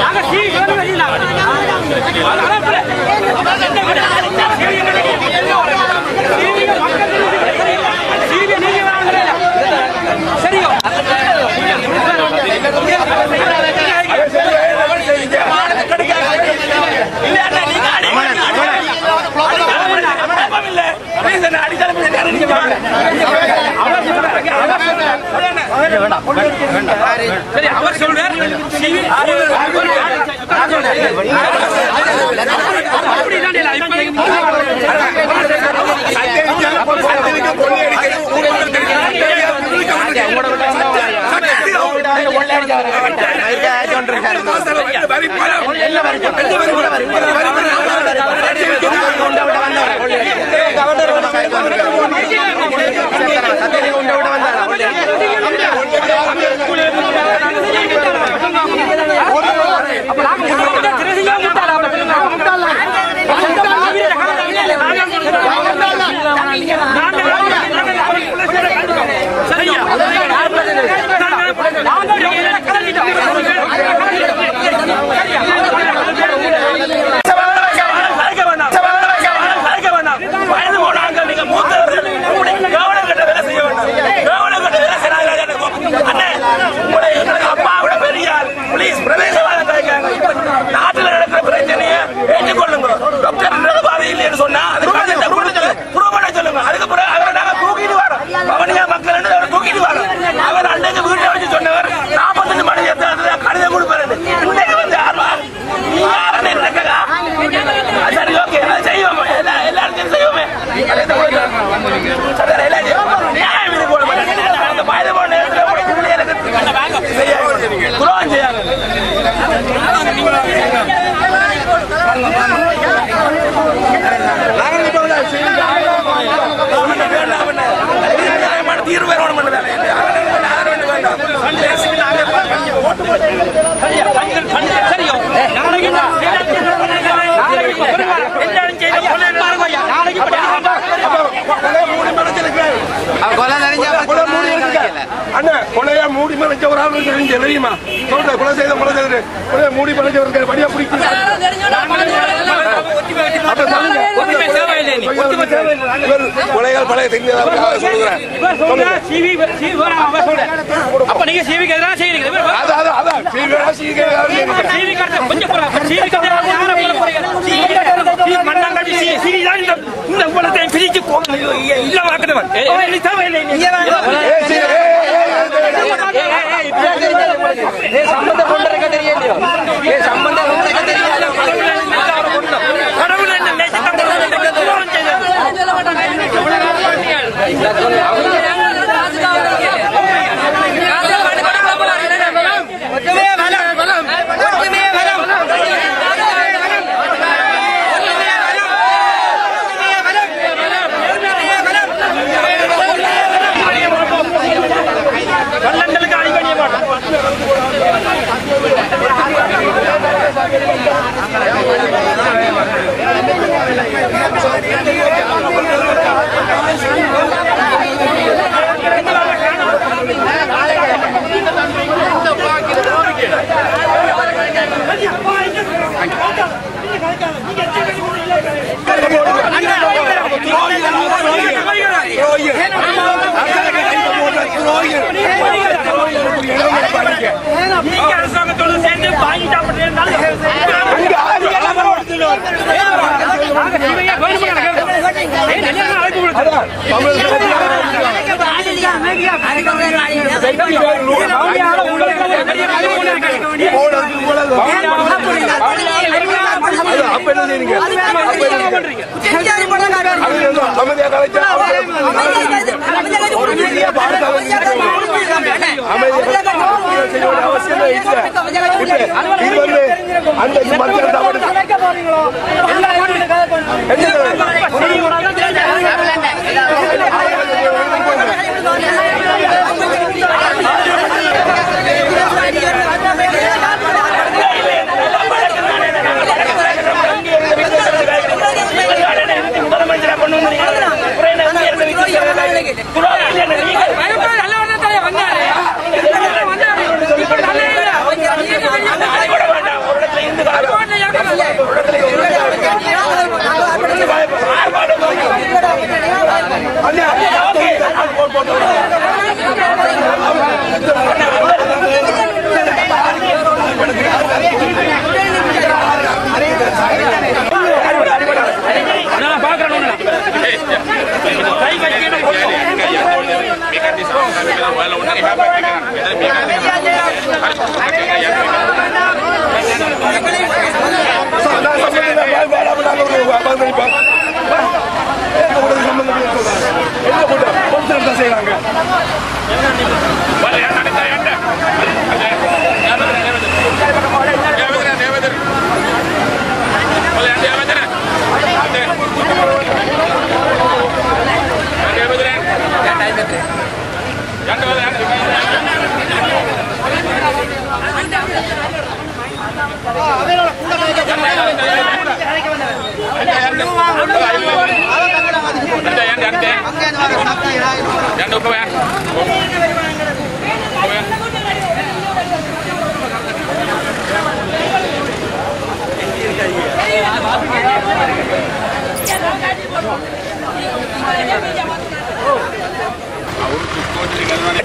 நாங்க சரி அவர் சொல்றார் வரி பணம் என்ன வரி பணம் தீர்வு வேணும் கொலையா மூடி மறைச்ச ஒரு தெரியுமா? சொல்ற கொலை செய்த கொலை செய்த மூடி மறைச்சவர்கள் படியா பிடிக்கும் கொலைகள் பழைய தெரிஞ்சதாக நீங்க அரசாங்கத்தோடு சேர்ந்து வாங்கிட்டா அப்ப என்ன செய்யுங்க அமைதியா கலைச்சா அமைதியா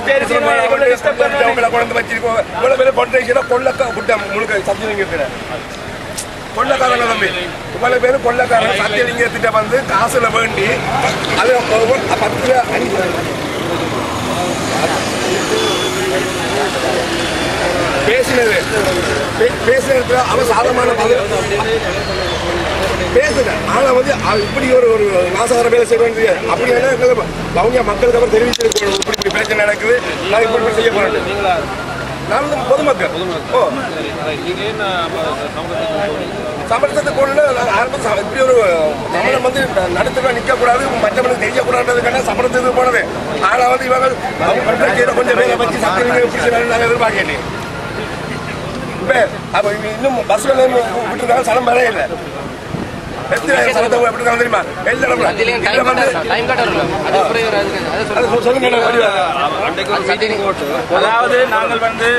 சரி சரி உங்களை உங்களை கொண்டு வச்சிருக்கோம். இவ்வளவு பேரு கொண்டைக்கிறா, கொள்ளக்கா குட்டம் முழுக்க சத்தியலிங்கத்துல. கொள்ளக்காரங்க தம்பி இவ்வளவு பேரு கொள்ளக்காரங்க சத்தியலிங்கத்திட்ட வந்து காசுல வேண்டி அது ஒவ்வொரு பத்து ரூபா அஞ்சு பேசினது. பே- பேசினதுல அவன் சாதமான பதில். பேசுங்க. ஆனா வந்து இப்படி ஒரு ஒரு நாசகர வேலை செய்ய வேண்டிய அப்படி என்ன எங்களுக்கு மக்களுக்கு அப்புறம் தெரிவிச்சிருக்கணும் இப்படி இப்படி பிரச்சனை நடக்குது. நான் இப்படி இப்படி செய்ய போறேன் நான் வந்து பொதுமக்கள். ஓ. சமரசத்துக்கு கொண்டு ஆரம்பம் இப்படி ஒரு தமிழை வந்து நடத்துக்க நிற்கக்கூடாது கூடாது தெரியக்கூடாதுக்கான சமரசத்துக்கு போனது. ஆனா வந்து இவங்க கொஞ்சம் வேலை வச்சு சத்தியம் எப்படி செய்யணும்னு நாங்கள் எதிர்பார்க்கல இப்ப அப்ப இன்னும் பஸ்ல விட்டுருக்காங்க சனம் வரவே இல்லை? அதாவது நாங்கள் வந்து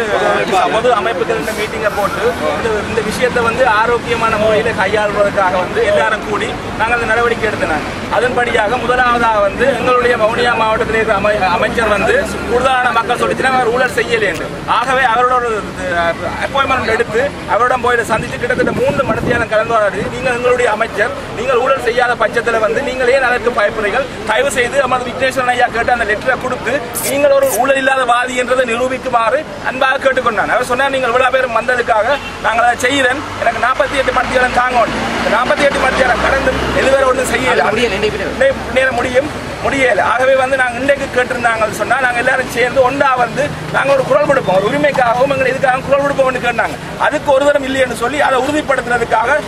பொது அமைப்புகள் இந்த மீட்டிங்கை போட்டு இந்த இந்த விஷயத்தை வந்து ஆரோக்கியமான முறையில் கையாள்வதற்காக வந்து எல்லாரும் கூடி நாங்கள் இந்த நடவடிக்கை எடுத்தனாங்க அதன்படியாக முதலாவதாக வந்து எங்களுடைய வவுனியா மாவட்டத்தில் இருக்கிற அமை அமைச்சர் வந்து கூடுதலான மக்கள் சொல்லிச்சுன்னா அவர் ஊழல் செய்யலை என்று. ஆகவே அவரோட ஒரு அப்பாயின்மெண்ட் எடுத்து அவரிடம் போய் சந்தித்து கிட்டத்தட்ட மூன்று மணித்தியாலம் கலந்துரையாடி நீங்கள் எங்களுடைய அமைச்சர் நீங்கள் ஊழல் செய்யாத பட்சத்தில் வந்து நீங்கள் ஏன் அதற்கு தயவு செய்து அமர்ந்து விக்னேஸ்வரன் ஐயா கேட்டு அந்த லெட்டரை கொடுத்து நீங்கள் ஒரு ஊழல் இல்லாத வாதி என்றதை நிரூபிக்குமாறு அன்பாக கேட்டுக்கொண்டான். அவர் சொன்னார் நீங்கள் இவ்வளவு பேர் வந்ததுக்காக நாங்கள் அதை செய்கிறேன். எனக்கு நாற்பத்தி எட்டு மணித்தியாலம் தாங்க நாற்பத்தி எட்டு மணித்தியாலம் கடந்து எதுவரை ஒன்றும் செய்யல. நேரம் முடியும் முடியல. ஆகவே வந்து நாங்கள் இன்றைக்கு கேட்டிருந்தாங்கன்னு சொன்னா நாங்கள் எல்லாரும் சேர்ந்து ஒன்றா வந்து நாங்கள் ஒரு குரல் கொடுப்போம். ஒரு உரிமைக்காகவும் எங்களை இதுக்காக குரல் கொடுப்போம்னு கேட்டாங்க. அதுக்கு ஒரு தரம் இல்லைன்னு சொல்லி அதை உறுதிப்படுத்துறதுக்காக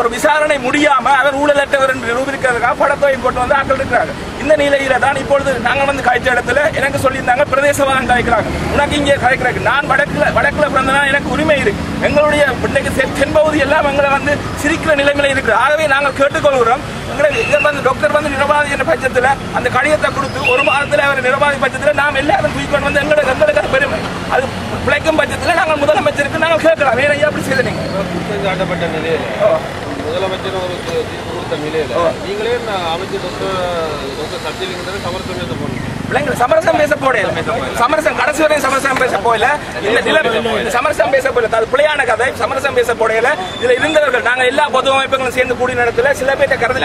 ஒரு விசாரணை முடியாம அவர் ஊழலற்றவர் என்று நிரூபிக்கிறதுக்காக படத்தொகை போட்டு வந்து ஆட்கள் இருக்கிறாங்க. இந்த நிலையில தான் இப்பொழுது நாங்கள் வந்து காய்ச்ச இடத்துல எனக்கு சொல்லியிருந்தாங்க பிரதேசவாதம் கலைக்கிறாங்க. உனக்கு இங்கே கலைக்கிறாங்க நான் வடக்குல வடக்குல பிறந்தனா எனக்கு உரிமை இருக்கு. எங்களுடைய இன்னைக்கு தென்பகுதி எல்லாம் எங்களை வந்து சிரிக்கிற நிலைமையில இருக்கு ஆகவே நாங்கள் கேட்டுக்கொள்கிறோம். எங்களை இவர் வந்து டாக்டர் வந்து நிரபாதி என்ற பட்சத்தில் அந்த கடிதத்தை கொடுத்து ஒரு மாதத்தில் அவர் நிரபாதி பட்சத்தில் நாம் எல்லாரும் தூக்கிக்கொண்டு வந்து எங்களுக்கு எங்களுக்கு பெருமை. அது பிழைக்கும் பட்சத்தில் நாங்கள் முதலமைச்சருக்கு நாங்கள் கேட்கலாம். வேற ஐயா அப்படி செய்த நீங்க? குற்றஞ்சாட்டப்பட்ட நிலையில. முதலமைச்சர் ஒரு தீர்ப்பு கொடுத்த நிலையில. நீங்களே நான் அமைச்சர் டாக்டர் டாக்டர் சத்தியலிங்கத்தை சமரசம் பேச போனீங்க சமரசம் பேச போடையில சமரசம் கடைசி வரையும் சமரசம் பேச போயில இந்த நில சமரசம் பேச போயில அது பிள்ளையான கதை. சமரசம் பேச போடையில இதுல இருந்தவர்கள் நாங்க எல்லா பொது அமைப்புகளும் சேர்ந்து கூடிய இடத்துல சில பேர்ட்ட கருதி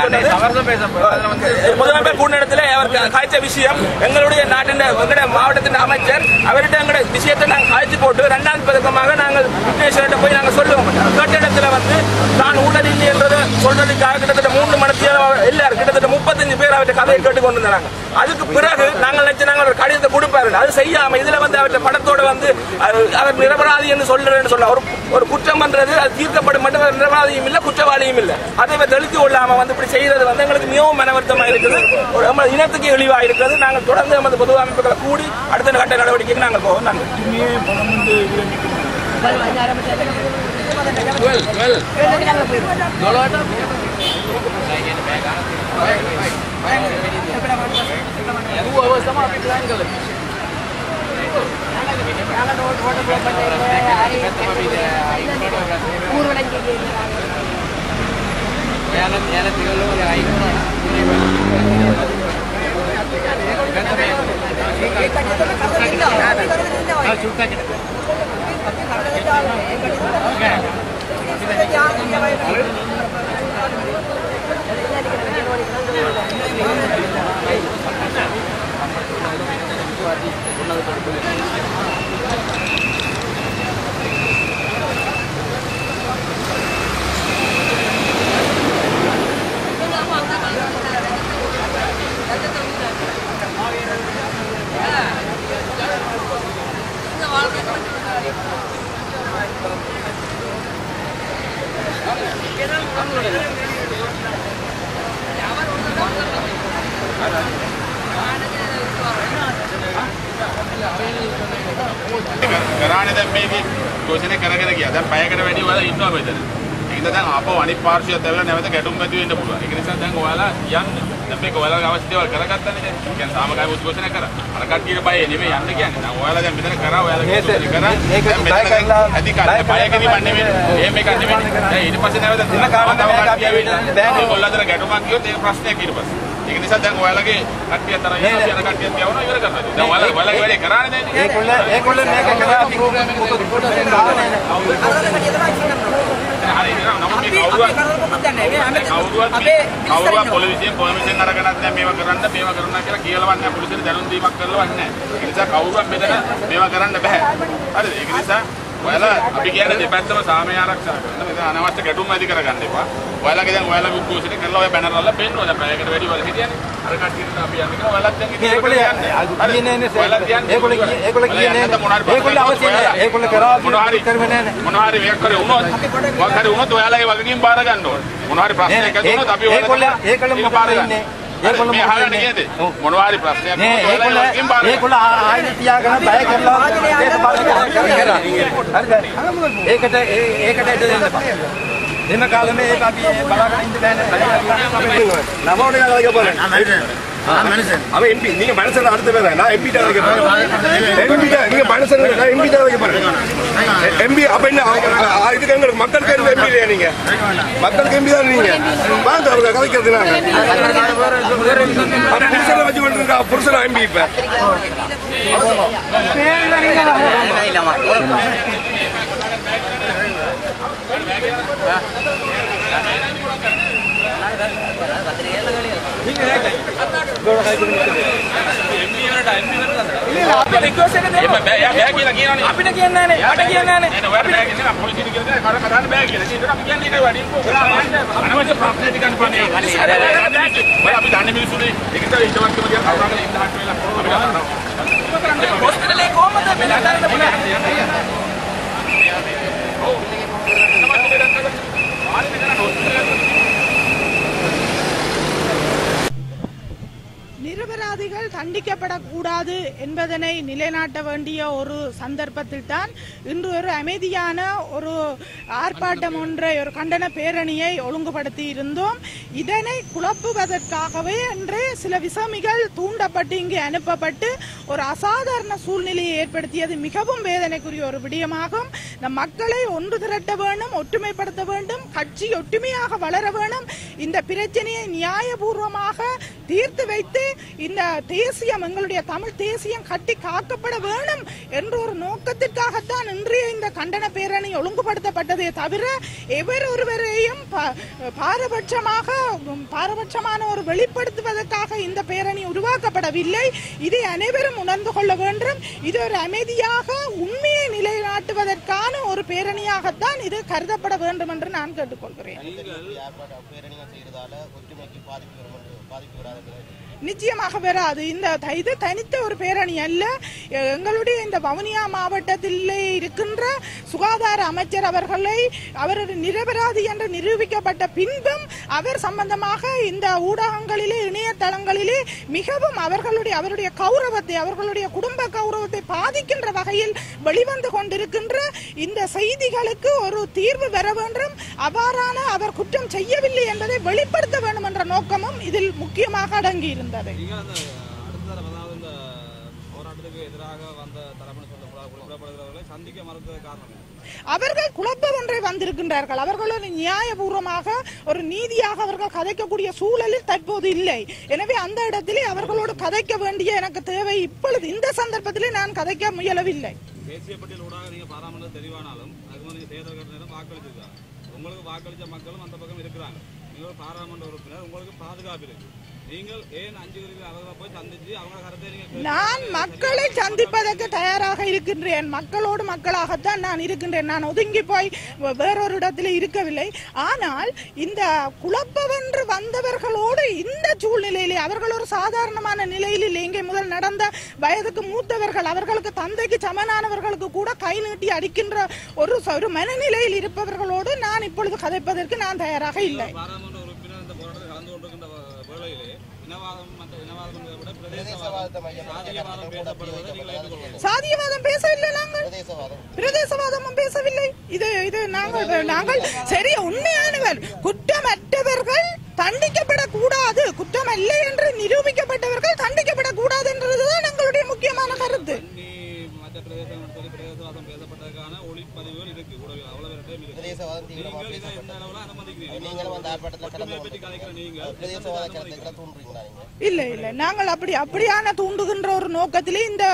பொது அமைப்பு கூடிய இடத்துல அவர் காய்ச்ச விஷயம். எங்களுடைய நாட்டின் எங்களுடைய மாவட்டத்தின் அமைச்சர் அவர்கிட்ட எங்களுடைய விஷயத்தை நாங்கள் காய்ச்சி போட்டு இரண்டாவது பதக்கமாக நாங்கள் விக்னேஸ்வரர்கிட்ட போய் நாங்கள் சொல்லுவோம். கேட்ட இடத்துல வந்து நான் ஊழல் இல்லை அதுக்காக கிட்டத்தட்ட மூன்று மணிக்கு எல்லாரும் கிட்டத்தட்ட முப்பத்தஞ்சு பேர் அவற்றை கதையை கேட்டு கொண்டு வந்தாங்க அதுக்கு பிறகு நாங்கள் நினைச்சு நாங்கள் ஒரு கடிதத்தை கொடுப்பாரு அது செய்யாம இதுல வந்து அவற்றை படத்தோட வந்து அவர் நிரபராதி என்று சொல்றேன்னு சொல்ல ஒரு ஒரு குற்றம் பண்றது அது தீர்க்கப்படும் மட்டும் நிரபராதியும் இல்ல குற்றவாளியும் இல்ல அதை இவர் தெளித்து கொள்ளாம வந்து இப்படி செய்யறது வந்து எங்களுக்கு மிகவும் மனவருத்தமா இருக்குது ஒரு நம்ம இனத்துக்கு இழிவா இருக்கிறது நாங்கள் தொடர்ந்து நமது பொது அமைப்புகளை கூடி அடுத்த கட்ட நடவடிக்கைக்கு நாங்கள் போவோம் ಮೂರು ఉన్నది කරානේ දැන් මේකේ ഘോഷණය කරගෙන ගියා. දැන් පැයකට වැඩි ඔයාලා ඉන්නවා මෙතන. ඒක දැන් අපව අනිත් පාර්ශ්වයත් ඇවිල්ලා නැවත ගැටුම් ඇති වෙන්න පුළුවන්. ඒක නිසා දැන් ඔයාලා යන්න. දැන් මේක ඔයාලගේ අවශ්‍ය දේවල් කරගත්තනේ දැන්. ඒ කියන්නේ සාමකාමී උද්ඝෝෂණය කරා. අර කට්ටියට බය නෙමෙයි යන්න කියන්නේ. දැන් ඔයාලා දැන් මෙතන කරා ඔයාලගේ උද්ඝෝෂණය කරා. මේක දැන් බය කරලා- ඇති කාලේ බය කිරීමක් නෙමෙයි. එහෙම එකක් නෙමෙයි. දැන් ඊට පස්සේ නැවත දින කාලෙක මේක අපි බෑනේ. ඒගොල්ලෝ අතර ගැටුමක් ගියොත් ඒක ප්‍රශ්නයක් ඊට පස්සේ. ඒක නිසා දැන් ඔයාලගේ කට්ටියත් අර යනවා යන කට්ටියත් යවනවා ඉවර කරනවා. දැන් ඔයාලා ඔයාලගේ වැඩේ කරානේ දැන්. ඒගොල්ල ඒගොල්ල මේක කරා ප්‍රෝග්‍රෑම් එක රිපෝට් එකෙන් දාන්නේ නැහැ. කවුරුවත් පොලිසියෙන් පර්මිෂන් අරගෙනත් නැහැ මේවා කරන්න මේවා කරන්න කියලා කියලාවත් නැහැ පොලිසියට දැනුම් දීමක් කරලවත් නැහැ ඒ නිසා කවුරුවත් මෙතන මේවා කරන්න බෑ. හරිද? ඒක නිසා ඔයාලා අපි කියන්නේ දෙපැත්තම සාමය ආරක්ෂා කරන්න මෙතන අනවශ්‍ය ගැටුම් ඇති කරගන්න එපා ඔයාලගේ දැන් ඔයාලා උද්ඝෝෂණය කරලා ඔය බැනර් වල පෙන්නනවා දැන් පැයකට වැඩි වල හිටියනේ අර කට්ටියට අපි යන්නේ කියලා ඔයාලත් දැන් ඉතින් ඒගොල්ලෝ? කියන්නේ යන්නේ. ඒගොල්ලෝ ඒගොල්ලෝ කියන්නේ මොනාරි ඒගොල්ලෝ අවශ්‍ය නැහැ. ඒගොල්ලෝ කරා මොනවා හරි කරන්නේ නැහැ. මොනවා හරි මේක කරේ වුණොත් මොකක් හරි වුණොත් ඔයාලගේ වගකීම් බාර ගන්න ඕනේ. මොනවා හරි ප්‍රශ්නයක් ඇති වුණොත් අපි ඒගොල්ලෝ- ඒගොල්ලෝ මොකද බාර ගන්න. මේ අහලා නේද? මොනවාරි ප්‍රශ්නයක් ඒගොල්ල ආයෙත් තියාගෙන බය කරලා ඒකට ඒකට ඒකට දෙන්න එම කාලෙම ඒක අපි බලාගෙන ඉන්න බෑනේ. නමෝනේ ගාලා ගබලන அவன் எம்பி நீங்க மனுஷன் அடுத்த பேர் நான் எம்பி தான் எம்பி தான் நீங்க மனுஷன் எம்பி தான் கேட்பாரு எம்பி அப்ப என்ன? இதுக்கு எங்களுக்கு மக்களுக்கு எந்த எம்பி மக்களுக்கு எம்பி தான் நீங்க? வாங்க அவங்க கதைக்கிறது நாங்க. புருஷனை வச்சு பண்ணிருக்கா புருஷனா எம்பி இப்ப? අපිට කියන්නේ නැහැ. මට කියන්නේ නැහැ. නෑ නෑ ඔයාලට බෑ කියන්නේ නැහැ. පොලිසියට කියලා කර කතාන්න බෑ කියලා. ඒකට අපි කියන්නේ ඒක වැඩි අනවශ්‍ය ප්‍රශ්න ටිකක් පන්නේ. ඔය අපි දන්නේ මිනිස්සුනේ. ඒකට ඉഷ്ടවත්කම කියන කරුණාගෙන ඉන්න හත් වෙලා අපි කරනවා. හොස්පිටලේ කොහමද මෙන්න කරන්න පුළුවන්? நிரபராதிகள் தண்டிக்கப்படக்கூடாது என்பதனை நிலைநாட்ட வேண்டிய ஒரு சந்தர்ப்பத்தில் தான் இன்று ஒரு அமைதியான ஒரு ஆர்ப்பாட்டம் ஒன்றை ஒரு கண்டன பேரணியை ஒழுங்குபடுத்தி இருந்தோம். இதனை குழப்புவதற்காகவே இன்று சில விசமிகள் தூண்டப்பட்டு இங்கு அனுப்பப்பட்டு ஒரு அசாதாரண சூழ்நிலையை ஏற்படுத்தியது மிகவும் வேதனைக்குரிய ஒரு விடயமாகும். நம் மக்களை ஒன்று திரட்ட வேண்டும் ஒற்றுமைப்படுத்த வேண்டும் கட்சி ஒற்றுமையாக வளர வேண்டும். இந்த பிரச்சனையை நியாயபூர்வமாக தீர்த்து வைத்து இந்த இந்த தேசியம் எங்களுடைய தமிழ் தேசியம் கட்டி காக்கப்பட வேணும் என்ற ஒரு நோக்கத்திற்காகத்தான் இன்றைய இந்த கண்டன பேரணி ஒழுங்குபடுத்தப்பட்டதே தவிர எவர் ஒருவரையும் பா- பாரபட்சமாக பாரபட்சமான ஒரு வெளிப்படுத்துவதற்காக இந்த பேரணி உருவாக்கப்படவில்லை. இதை அனைவரும் உணர்ந்து கொள்ள வேண்டும். இது ஒரு அமைதியாக உண்மையை நிலைநாட்டுவதற்கான ஒரு பேரணியாகத்தான் இது கருதப்பட வேண்டும் என்று நான் கேட்டுக்கொள்கிறேன். நிச்சயமாக வராது. இந்த த- இது தனித்த ஒரு பேரணி அல்ல. எங்களுடைய இந்த வவுனியா மாவட்டத்தில் இருக்கின்ற சுகாதார அமைச்சர் அவர்களை அவர் நிரபராதி என்று நிரூபிக்கப்பட்ட பின்பும் அவர் சம்பந்தமாக இந்த ஊடகங்களிலே இணையதளங்களிலே மிகவும் அவர்களுடைய அவருடைய கௌரவத்தை அவர்களுடைய குடும்ப கௌரவத்தை பாதிக்கின்ற வகையில் வெளிவந்து கொண்டிருக்கின்ற இந்த செய்திகளுக்கு ஒரு தீர்வு பெற வேண்டும். அவ்வாறான அவர் குற்றம் செய்யவில்லை என்பதை வெளிப்படுத்த வேண்டும் என்ற நோக்கமும் இதில் முக்கியமாக அடங்கியிருந்தது. நீங்க அந்த அடுத்த தரம் அதாவது இந்த போராட்டத்துக்கு எதிராக வந்த தரப்புன்னு சொல்ல குறிப்பிடப்படுகிறவர்களை சந்திக்க மறுத்தது காரணம் என்ன? அவர்கள் குழப்பம் ஒன்றை வந்திருக்கின்றார்கள். அவர்கள் ஒரு நியாயபூர்வமாக ஒரு நீதியாக அவர்கள் கதைக்கக்கூடிய சூழலில் தற்போது இல்லை. எனவே அந்த இடத்திலே அவர்களோடு கதைக்க வேண்டிய எனக்கு தேவை இப்பொழுது. இந்த சந்தர்ப்பத்திலே நான் கதைக்க முயலவில்லை. தேசிய பட்டியல் ஊடாக நீங்க பாராமன்ற தெரிவானாலும் அது மாதிரி நீங்க தேர்தல் கட்ட நேரம் வாக்களிச்சிருக்காங்க. உங்களுக்கு வாக்களிச்ச மக்களும் அந்த பக்கம் இருக்கிறாங்க. நீங்கள் பாராளுமன்ற உறுப்பினர் உங்களுக்கு பாதுகாப்பு இருக்கு. நான் மக்களை சந்திப்பதற்கு தயாராக இருக்கின்றேன். மக்களோடு மக்களாகத்தான் நான் இருக்கின்றேன். நான் ஒதுங்கி போய் வேறொரு இடத்தில் இருக்கவில்லை. ஆனால் இந்த குழப்பவென்று வந்தவர்களோடு இந்த சூழ்நிலையிலே அவர்கள் ஒரு சாதாரணமான நிலையில் இல்லை. இங்கே முதல் நடந்த வயதுக்கு மூத்தவர்கள் அவர்களுக்கு தந்தைக்கு சமனானவர்களுக்கு கூட கை நீட்டி அடிக்கின்ற ஒரு ஒரு மனநிலையில் இருப்பவர்களோடு நான் இப்பொழுது கதைப்பதற்கு நான் தயாராக இல்லை பாராளுமன்ற உறுப்பினர் இந்த போராட்டத்தில் கலந்து கொண்டிருக்கின்ற வே- வேளையிலே இனவாதம் மற்ற இனவாதம் என்பதை விட பிரதேசவாதத்தை பிரதேசவாதம் மையப்படுத்தி சாதியவாதம் பேசப்படுவதை நீங்கள் ஏற்றுக்கொள்ளுங்கள் சாதியவாதம் பேசவில்லை நாங்கள். பிரதேசவாதம். பிரதேசவாதமும் பேசவில்லை. இது இது நாங்கள் நாங்கள் சரி உண்மையானவர். குற்றமற்றவர்கள் தண்டிக்கப்படக்கூடாது. குற்றம் இல்லை என்று நிரூபிக்கப்பட்டவர்கள் தண்டிக்கப்படக்கூடாது என்றதுதான் எங்களுடைய முக்கியமான கருத்து நீ மற்ற பிரதேசங்கள் சொல்லி பிரதேசவாதம் பேசப்பட்டதுக்கான ஒளிப்பதிவுகள் இருக்கு ஊடகம் அவ்வளவு பேர் டைம் இருக்கு பிரதேசவாதம் தீவிரமாக பேசப்பட்டது. நீங்களும் அந்த ஆர்ப்பாட்டத்தில் கலந்து பிரதேசவாத கருத்துக்களை தூண்டுறீங்களா இல்லை இல்லை. நாங்கள் அப்படி அப்படியான தூண்டுகின்ற ஒரு நோக்கத்திலே இந்த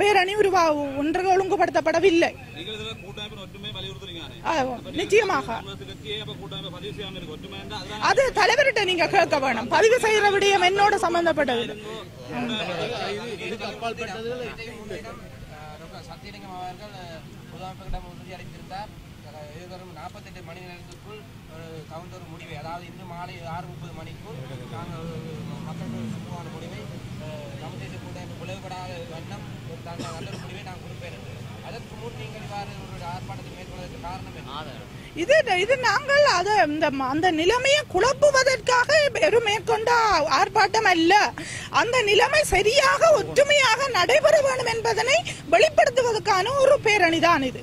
பேரணி உருவா ஒன்று ஒழுங்குபடுத்தப்படவில்லை. நிச்சயமாக. அது தலைவர்கிட்ட நீங்க கேட்க வேணும். பதிவு செய்கிற விடயம் என்னோட சம்பந்தப்பட்டது சத்தியலிங்கம் அவர்கள் பொதுமக்களிடம் உறுதி அளித்திருந்தார் எதிர்வரும் நாற்பத்தெட்டு மணி நேரத்துக்குள் கவுண்டர் முடிவை. அதாவது இன்று மாலை ஆறு முப்பது மணிக்குள் நாங்கள் ஒரு சுற்றுவான முடிவை அஹ், தமிழ் தேசிய கூட்டமைப்பு பிளவுபடாத வண்ணம் ஒரு தந்த நல்ல ஒரு முடிவை நான் கொடுப்பேன் அதற்கு முன் நீங்கள் இவ்வாறு ஒரு ஆர்ப்பாட்டத்தை மேற்கொள்வதற்கு காரணம் என்ன? இது இது நாங்கள் அது இந்த ம- அந்த நிலைமையை குழப்புவதற்காக வெறும் மேற்கொண்ட ஆர்ப்பாட்டம் அல்ல. அந்த நிலைமை சரியாக ஒற்றுமையாக நடைபெற வேண்டும் என்பதனை வெளிப்படுத்துவதற்கான ஒரு பேரணிதான் இது.